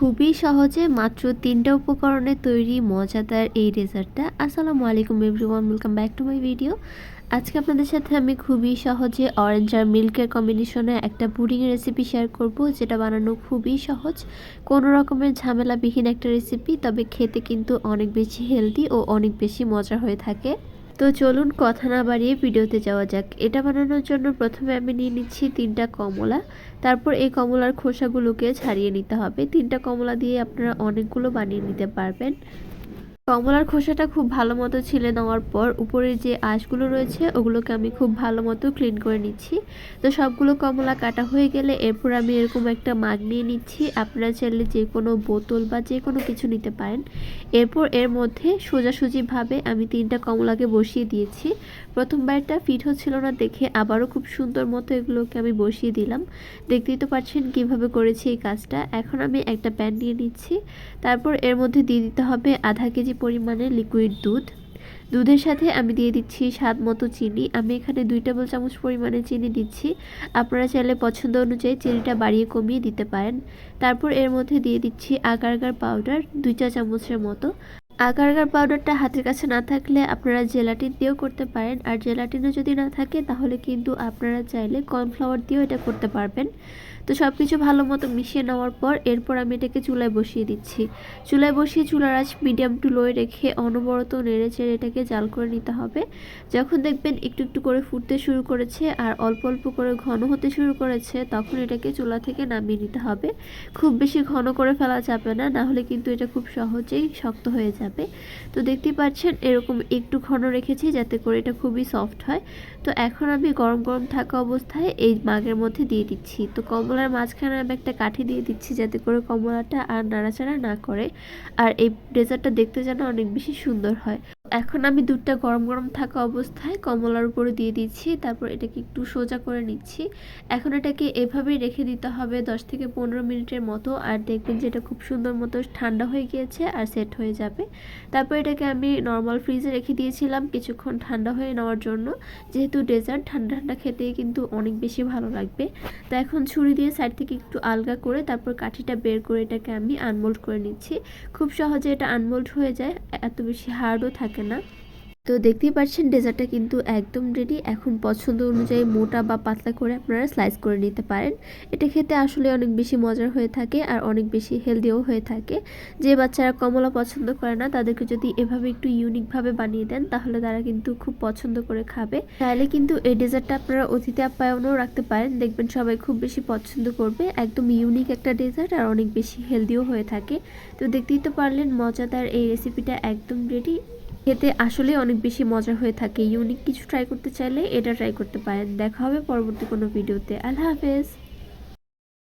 খুবই সহজে মাত্র তিনটা উপকরণে তৈরি মজাদার এই ডেজার্টটা। আসসালামু আলাইকুম everyone welcome back to my video আজকে আপনাদের সাথে আমি খুবই সহজে অরেঞ্জ আর মিল্কের কম্বিনেশনে একটা পুডিংয়ের রেসিপি শেয়ার করব, যেটা বানানো খুবই সহজ। কোনো রকমের ঝামেলাবিহীন একটা রেসিপি তবে খেতে কিন্তু অনেক বেশি হেলদি ও অনেক বেশি মজা হয়ে থাকে। তো চলুন কথা না বাড়িয়ে ভিডিওতে যাওয়া যাক। এটা বানানোর জন্য প্রথমে আমি নিয়ে নিচ্ছি তিনটা কমলা। তারপর এই কমলার খোসাগুলোকে ছাড়িয়ে নিতে হবে। তিনটা কমলা দিয়ে আপনারা অনেকগুলো বানিয়ে নিতে পারবেন। কমলার খোসাটা খুব ভালো মতো ছিলে নেওয়ার পর উপরে যে আঁশগুলো রয়েছে, ওগুলোকে আমি খুব ভালো মতো ক্লিন করে নিচ্ছি। তো সবগুলো কমলা কাটা হয়ে গেলে এরপর আমি এরকম একটা মাগ নিয়ে নিচ্ছি। আপনারা চাইলে যে কোনো বোতল বা যে কোনো কিছু নিতে পারেন। এরপর এর মধ্যে সোজাসুজিভাবে আমি তিনটা কমলাকে বসিয়ে দিয়েছি। প্রথমবারটা ফিট হচ্ছিল না দেখে আবারও খুব সুন্দর মতো এগুলোকে আমি বসিয়ে দিলাম। দেখতেই তো পারছেন কীভাবে করেছি এই কাজটা। এখন আমি একটা প্যান নিয়ে নিচ্ছি। তারপর এর মধ্যে দিয়ে দিতে হবে আধা কেজি পরিমাণে লিকুইড দুধ। দুধের সাথে আমি দিয়ে দিচ্ছি স্বাদ মতো চিনি। আমি এখানে দুই টেবিল চামচ পরিমাণে চিনি দিচ্ছি। আপনারা চাইলে পছন্দ অনুযায়ী চিনিটা বাড়িয়ে কমিয়ে দিতে পারেন। তারপর এর মধ্যে দিয়ে দিচ্ছি আগার আগার পাউডার দুই চা চামচের মতো। আগার আগার পাউডারটা হাতের কাছে না থাকলে আপনারা জেলাটিন দিয়েও করতে পারেন। আর জেলাটিনও যদি না থাকে, তাহলে কিন্তু আপনারা চাইলে কর্নফ্লাওয়ার দিয়েও এটা করতে পারবেন। তো সব কিছু ভালো মতো মিশিয়ে নেওয়ার পর এরপর আমি এটাকে চুলায় বসিয়ে দিচ্ছি। চুলায় বসিয়ে চুলার আঁচ মিডিয়াম টু লোয়ে রেখে অনবরত নেড়ে চেড়ে এটাকে জাল করে নিতে হবে। যখন দেখবেন একটু একটু করে ফুটতে শুরু করেছে আর অল্প অল্প করে ঘন হতে শুরু করেছে, তখন এটাকে চুলা থেকে নামিয়ে নিতে হবে। খুব বেশি ঘন করে ফেলা যাবে না, নাহলে কিন্তু এটা খুব সহজেই শক্ত হয়ে যাবে। তো দেখতেই পাচ্ছেন, এরকম একটু ঘন রেখেছি যাতে করে এটা খুবই সফট হয়। তো এখন আমি গরম গরম থাকা অবস্থায় এই মাগের মধ্যে দিয়ে দিচ্ছি। তো কমলার মাঝখানে আমি একটা কাঠি দিয়ে দিচ্ছি যাতে করে কমলাটা আর নাড়াচাড়া না করে। আর এই ডেজার্টটা দেখতে যেন অনেক বেশি সুন্দর হয়। এখন আমি দুধটা গরম গরম থাকা অবস্থায় কমলার উপরে দিয়ে দিচ্ছি, তারপর এটাকে একটু সোজা করে নিচ্ছি। এখন এটাকে এভাবেই রেখে দিতে হবে দশ থেকে পনেরো মিনিটের মতো, আর দেখবেন যে এটা খুব সুন্দর মতো ঠান্ডা হয়ে গিয়েছে আর সেট হয়ে যাবে। তারপর এটাকে আমি নর্মাল ফ্রিজে রেখে দিয়েছিলাম কিছুক্ষণ ঠান্ডা হয়ে নেওয়ার জন্য। যেহেতু ডেজার্ট, ঠান্ডা ঠান্ডা খেতে কিন্তু অনেক বেশি ভালো লাগবে। তো এখন ছুরি দিয়ে সাইড থেকে একটু আলগা করে তারপর কাঠিটা বের করে এটাকে আমি আনমোল্ড করে নিচ্ছি। খুব সহজে এটা আনমোল্ড হয়ে যায়, এত বেশি হার্ডও থাকে না। তো দেখতেই পাচ্ছেন, ডেজার্টটা কিন্তু একদম রেডি এখন পছন্দ অনুযায়ী মোটা বা পাতলা করে আপনারা স্লাইস করে নিতে পারেন। এটা খেতে আসলে অনেক বেশি মজার হয়ে থাকে আর অনেক বেশি হেলদিও হয়ে থাকে। যে বাচ্চারা কমলা পছন্দ করে না, তাদেরকে যদি এভাবে একটু ইউনিকভাবে বানিয়ে দেন, তাহলে তারা কিন্তু খুব পছন্দ করে খাবে। তাহলে কিন্তু এই ডেজার্টটা আপনারা অতিথি আপ্যায়নও রাখতে পারেন। দেখবেন সবাই খুব বেশি পছন্দ করবে। একদম ইউনিক একটা ডেজার্ট আর অনেক বেশি হেলদিও হয়ে থাকে। তো দেখতেই তো পারলেন, মজাদার এই রেসিপিটা একদম রেডি খেতে আসলে অনেক বেশি মজা হয়ে থাকে। ইউনিক কিছু ট্রাই করতে চাইলে এটা ট্রাই করতে পারেন। দেখা হবে পরবর্তী কোনো ভিডিওতে আল্লাহ হাফেজ।